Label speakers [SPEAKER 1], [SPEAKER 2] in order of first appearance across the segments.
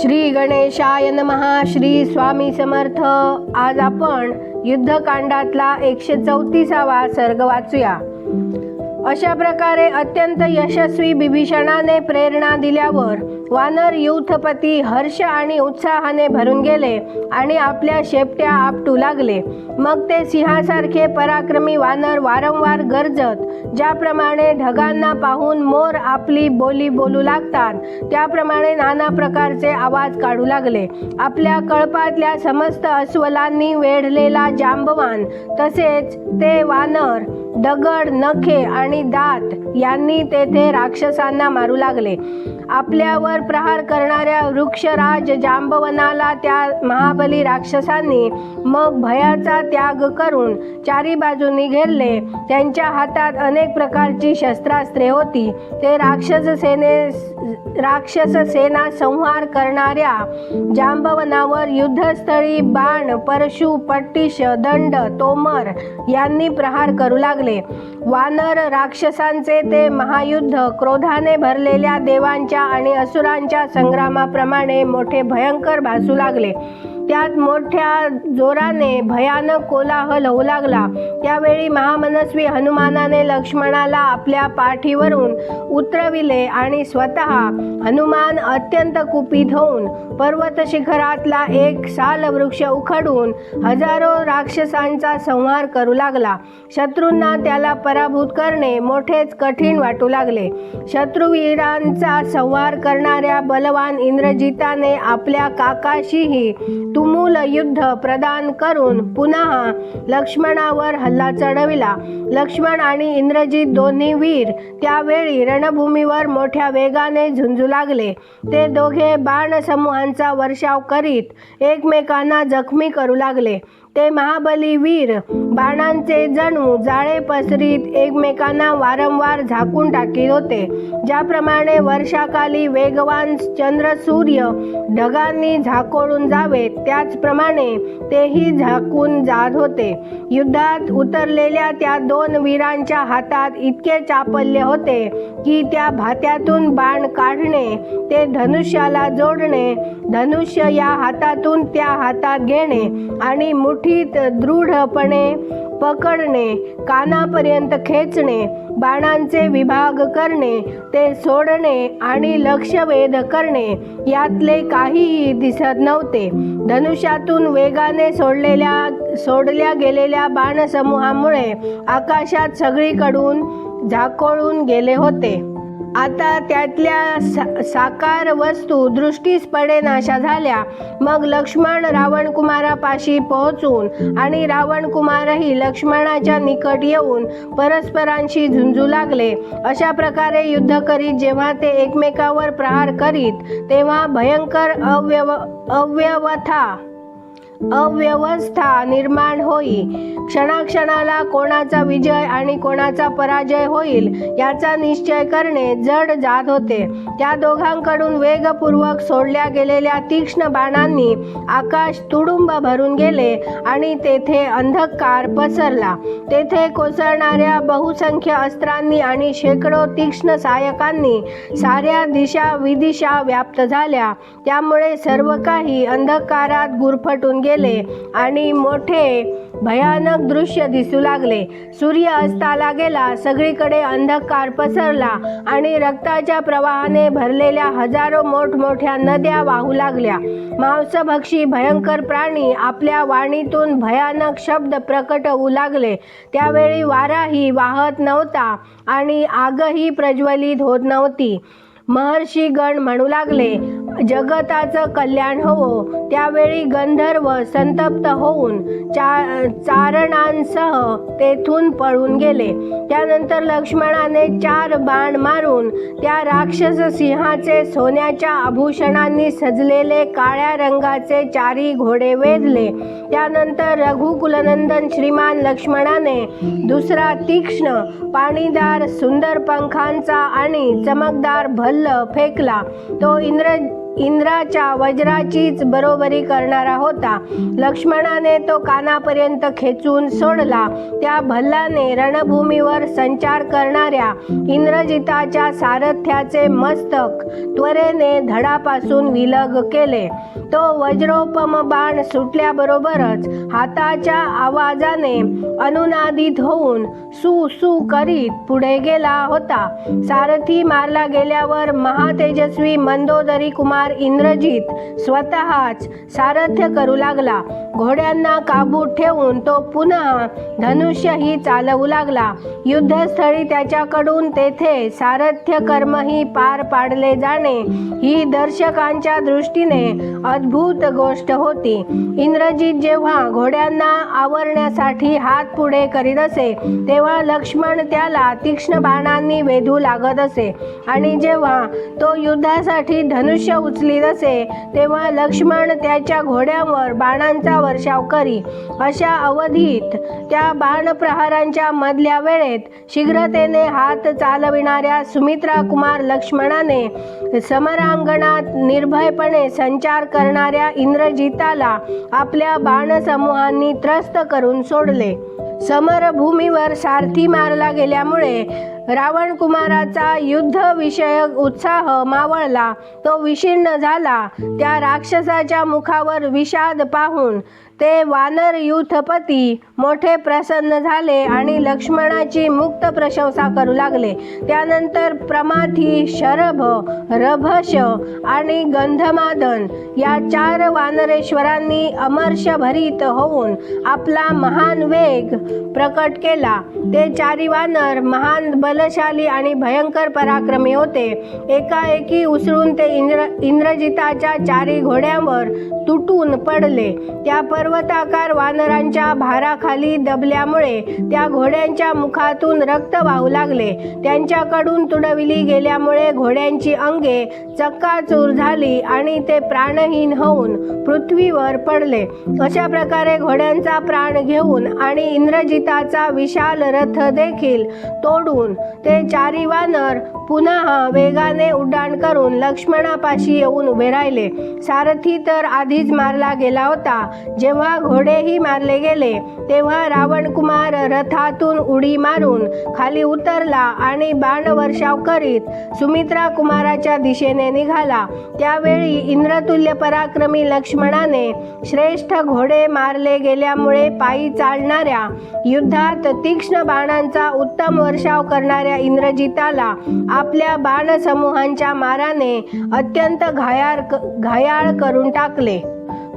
[SPEAKER 1] श्री गणेशाय नमहा श्री स्वामी समर्थ. आज आपण युद्धकांडातला एकशे चौतीसावा सर्ग वाचूया. अशा प्रकारे अत्यंत यशस्वी बिभीषणाने प्रेरणा दिल्यावर वानर युथपती हर्ष आणि उत्साहाने भरून गेले आणि आपल्या शेपट्या आपटू लागले. मग ते सिंहासारखे पराक्रमी वानर वारंवार गरजत ज्याप्रमाणे ढगांना पाहून मोर आपली बोली बोलू लागतात त्याप्रमाणे नाना प्रकारचे आवाज काढू लागले. आपल्या कळपातल्या समस्त अस्वलांनी वेढलेला जांबवान तसेच ते वानर दगड नखे आणि दात यांनी तेथे राक्षसांना मारू लागले. आपल्यावर प्रहार करणाऱ्या वृक्षराज जांबवनाला त्या महाबली राक्षसांनी मग भयाचा त्याग करून चारी बाजूनी घेरले. त्यांच्या हातात अनेक प्रकारची शस्त्रास्त्रे होती. ते राक्षस सेने राक्षस सेना संहार करणाऱ्या जांबवनावर युद्धस्थळी बाण परशु पट्टिश दंड तोमर यांनी प्रहार करू लागले. वानर राक्षसांचे ते महायुद्ध क्रोधाने भरलेल्या देवांच्या आणि असुरांच्या संग्रामाप्रमाणे मोठे भयंकर भासू लागले. त्यात मोठ्या जोराने भयानक कोलाहल होऊ लागला. त्यावेळी महामनस्वी हनुमानाने लक्ष्मणाला आपल्या पाठीवरून उतरविले आणि स्वतः हनुमान अत्यंत कुपित होऊन पर्वत शिखरातला एक साल वृक्ष उखडून हजारो राक्षसांचा संहार करू लागला. शत्रूंना त्याला पराभूत करणे मोठेच कठीण वाटू लागले. शत्रुवीरांचा संहार करणाऱ्या बलवान इंद्रजिताने आपल्या काकाशीही तुमूल युद्ध प्रदान करून पुन्हा लक्ष्मणावर हल्ला चढविला. लक्ष्मण आणि इंद्रजीत दोन्ही वीर त्यावेळी रणभूमीवर मोठ्या वेगाने झुंजू लागले. ते दोघे बाणसमूहांचा वर्षाव करीत एकमेकांना जखमी करू लागले. ते महाबली वीर बाणांचे जणू जाळे पसरीत एकमेकांना वारंवार झाकून टाकीत होते. ज्याप्रमाणे वर्षाकाली वेगवान चंद्र सूर्य ढगांनी झाकोळून जावेत त्याचप्रमाणे तेही झाकून जात होते. युद्धात उतरलेल्या त्या दोन वीरांच्या हातात इतके चापल्य होते की त्या भात्यातून बाण काढणे ते धनुष्याला जोडणे धनुष्य या हातातून त्या हातात घेणे आणि मुठ मुठीत दृढपणे पकडणे कानापर्यंत खेचणे बाणांचे विभाग करणे ते सोडणे आणि लक्षवेध करणे यातले काहीही दिसत नव्हते. धनुष्यातून वेगाने सोडलेल्या सोडल्या गेलेल्या बाणसमूहामुळे आकाशात सगळीकडून झाकोळून गेले होते. आता त्यातल्या सा साकार वस्तू दृष्टीस पडेनाशा झाल्या. मग लक्ष्मण रावणकुमारापाशी पोहोचून आणि रावणकुमारही लक्ष्मणाच्या निकट येऊन परस्परांशी झुंजू लागले. अशा प्रकारे युद्ध करीत जेव्हा ते एकमेकावर प्रहार करीत तेव्हा भयंकर अव्यव अव्यवथा अव्यवस्था निर्माण होई. क्षणाक्षणाला कोणाचा विजय आणि कोणाचा पराजय होईल याचा निश्चय करणे जड जात होते. त्या दोघांकडून वेगपूर्वक सोडल्या गेलेल्या तीक्ष्ण बाणांनी आकाश तुडुंब भरून गेले आणि तेथे अंधकार पसरला. तेथे कोसळणाऱ्या बहुसंख्य अस्त्रांनी आणि शेकडो तीक्ष्ण सहायकांनी साऱ्या दिशा विदिशा व्याप्त झाल्या. त्यामुळे सर्व काही अंधकारात गुरफटून गेले. आणि मोठे भयानक दृश्य दिसू लागले. सूर्य अस्ताला गेला सगळीकडे अंधकार पसरला आणि रक्ताच्या प्रवाहाने भरलेल्या हजारो मोठमोठ्या नद्या वाहू लागल्या. मांसभक्षी भयंकर प्राणी आपल्या वाणीतून भयानक शब्द प्रकट होऊ लागले. त्यावेळी वाराही वाहत नव्हता आणि आगही प्रज्वलित होत नव्हती. महर्षी गण म्हणू लागले जगताचं कल्याण होवो. त्यावेळी गंधर्व संतप्त होऊन चा चारणांसह तेथून पळून गेले. त्यानंतर लक्ष्मणाने चार बाण मारून त्या राक्षस सिंहाचे सोन्याच्या आभूषणांनी सजलेले काळ्या रंगाचे चारी घोडे वेधले. त्यानंतर रघुकुलनंदन श्रीमान लक्ष्मणाने दुसरा तीक्ष्ण पाणीदार सुंदर पंखांचा आणि चमकदार भल्ल फेकला तो इंद्र इंद्राच्या वज्राचीच बरोबरी करणारा होता. लक्ष्मणाने तो कानापर्यंत खेचून सोडला. त्या भल्लाने रणभूमीवर संचार करणाऱ्या इंद्रजिताच्या सारथ्याचे मस्तक त्वरेने धडापासून विलग केले. तो वज्रोपम बाण सुटल्याबरोबरच हाताच्या आवाजाने अनुनादित होऊन सु सु करीत पुढे गेला होता. सारथी मारला गेल्यावर महातेजस्वी मंदोदरी कुमार इंद्रजित स्वतःच सारथ्य करू लागला. घोड्यांना काबूत ठेवून तो पुन्हा धनुष्यही चालवू लागला. युद्धस्थळी त्याच्याकडून तेथे सारथ्य कर्मही पार पाडले जाणे ही दर्शकांच्या दृष्टीने अद्भुत गोष्ट होती. इंद्रजित जेव्हा घोड्यांना आवरण्यासाठी हात पुढे करीत असे तेव्हा लक्ष्मण त्याला तीक्ष्ण बाणांनी वेधू लागत असे. आणि जेव्हा तो युद्धासाठी धनुष्य उचलीत असे तेव्हा लक्ष्मण त्याच्या घोड्यावर बाणांचा वर्षाव करी. अशा अवधीत त्या बाणप्रहारांच्या मधल्या वेळेत शीघ्रतेने हात चालविणाऱ्या सुमित्रा कुमार लक्ष्मणाने समरांगणात निर्भयपणे संचार करणाऱ्या इंद्रजिताला आपल्या बाणसमूहांनी त्रस्त करून सोडले. समरभूमीवर सारथी मारला गेल्यामुळे रावण कुमाराचा युद्धविषयक उत्साह मावळला. तो विशीर्ण झाला. त्या राक्षसाच्या मुखावर विषाद पाहून ते वानर युथपती मोठे प्रसन्न झाले आणि लक्ष्मणाची मुक्त प्रशंसा करू लागले. त्यानंतर प्रमाथी शरभ रभश आणि गंधमादन या चार वानरेश्वरांनी अमर्ष भरीत होऊन आपला महान वेग प्रकट केला. ते चारी वानर महान बलशाली आणि भयंकर पराक्रमी होते. एकाएकी उसळून ते इंद्र इंद्रजिताच्या चारी घोड्यांवर तुटून पडले. त्या पर्वताकार वानरांच्या भाराखाली दबल्यामुळे त्या घोड्यांच्या मुखातून रक्त वाहू लागले. त्यांच्याकडून तुडविली गेल्यामुळे घोड्यांची अंगे चक्काचूर झाली आणि ते प्राणहीन होऊन पृथ्वीवर पडले. अशा प्रकारे घोड्यांचा प्राण घेऊन आणि इंद्रजिताचा विशाल रथ देखील तोडून ते चारी वानर पुन्हा वेगाने उड्डाण करून लक्ष्मणापाशी येऊन उभे राहिले. सारथी तर आधीच मारला गेला होता. जेव्हा जेव्हा घोडेही मारले गेले. तेव्हा रावण कुमार रथातून उडी मारून खाली उतरला आणि बाणवर्षाव करीत सुमित्रा कुमाराच्या दिशेने निघाला. त्यावेळी इंद्रतुल्य पराक्रमी लक्ष्मणाने श्रेष्ठ घोडे मारले गेल्यामुळे पायी चालणाऱ्या युद्धात तीक्ष्ण बाणांचा उत्तम वर्षाव करणाऱ्या इंद्रजिताला आपल्या बाणसमूहांच्या माराने अत्यंत घायाळ घायाळ करून टाकले.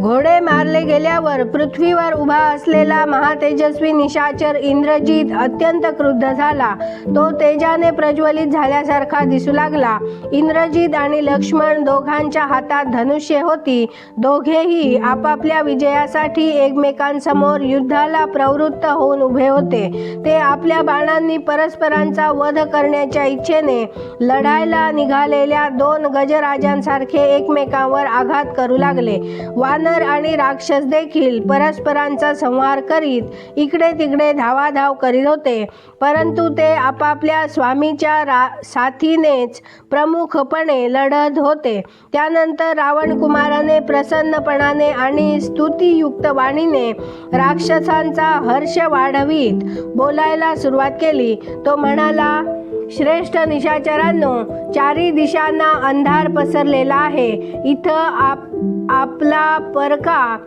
[SPEAKER 1] घोडे मारले गेल्यावर पृथ्वीवर उभा असलेला महातेजस्वी निशाचर इंद्रजित अत्यंत क्रुद्ध झाला. तो तेजाने प्रज्वलित झाल्यासारखा दिसू लागला. इंद्रजित आणि लक्ष्मण दोघांच्या हातात धनुष्य होती. दोघेही आपापल्या विजयासाठी एकमेकांसमोर युद्धाला प्रवृत्त होऊन उभे होते. ते आपल्या बाणांनी परस्परांचा वध करण्याच्या इच्छेने लढायला निघालेल्या दोन गजराजांसारखे एकमेकांवर आघात करू लागले. वानर आणि राक्षस देखील परस्परांचा संहार करीत इकडे तिकडे धावाधाव करीत होते. परंतु ते आपापल्या स्वामीच्या रा साथीनेच प्रमुखपणे लढत होते. त्यानंतर रावण कुमाराने प्रसन्नपणाने आणि स्तुतियुक्त वाणीने राक्षसांचा हर्ष वाढवीत बोलायला सुरुवात केली. तो म्हणाला श्रेष्ठ निशाचरांनो चारी दिशांना अंधार पसरलेला आहे. इथं आप आपला परका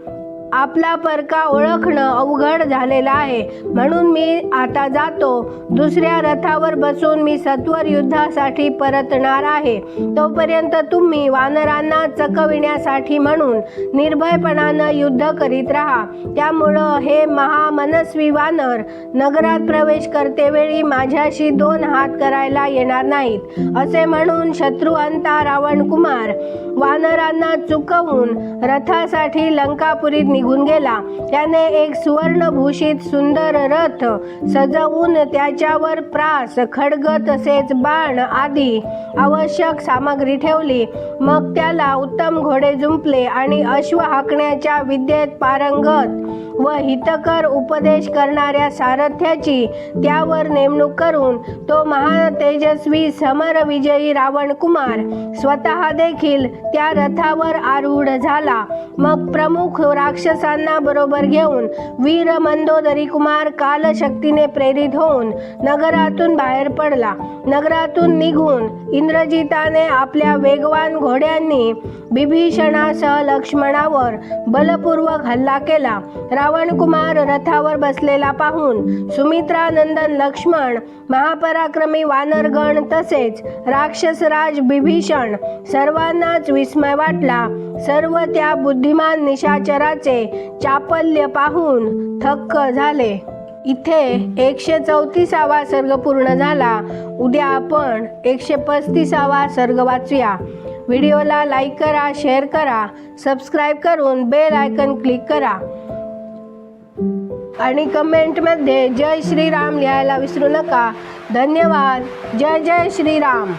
[SPEAKER 1] आपला परका ओळखणं अवघड झालेलं आहे. म्हणून मी आता जातो. दुसऱ्या रथावर बसून मी सत्वर युद्धासाठी परतणार आहे. तोपर्यंत तुम्ही वानरांना चकविण्यासाठी म्हणून निर्भयपणानं युद्ध करीत राहा. त्यामुळं हे महामनस्वी वानर नगरात प्रवेश करतेवेळी माझ्याशी दोन हात करायला येणार नाहीत. असे म्हणून शत्रुअंता रावण कुमार वानरांना चुकवून रथासाठी लंकापुरीत निघून गेला. त्याने एक सुवर्णभूषित सुंदर रथ सजवून त्याच्यावर प्रास खडग तसेच बाण आदी आवश्यक सामग्री ठेवली. मग त्याला उत्तम घोडे जुंपले आणि अश्व हाकण्याच्या विद्येत पारंगत व हितकर उपदेश करणाऱ्या सारथ्याची त्यावर नेमणूक करून तो महातेजस्वी समरविजयी रावण कुमार स्वतः देखील त्या रथावर आरूढ झाला. मग प्रमुख राक्षसांना बरोबर घेऊन वीर मंदोदरी कुमार कालशक्तीने प्रेरित होऊन नगरातून बाहेर पडला. नगरातून निघून इंद्रजिताने आपल्या वेगवान घोड्यांनी बिभीषणासह लक्ष्मणावर बलपूर्वक हल्ला केला. रावण कुमार रथावर बसलेला पाहून सुमित्रानंदन लक्ष्मण महापराक्रमी वानरगण तसेच राक्षसराज बिभीषण सर्वांनाच विस्मय वाटला. सर्व त्या बुद्धिमान निशाचराचे चापल्य पाहून थक्क झाले. इथे एकशे चौतीसावा सर्ग पूर्ण झाला. उद्या आपण एकशे पस्तीसावा सर्ग वाचूया. व्हिडिओला लाईक करा शेअर करा सबस्क्राईब करून बेल आयकन क्लिक करा. आणि कमेंटमध्ये जय श्रीराम लिहायला विसरू नका. धन्यवाद. जय जय श्रीराम.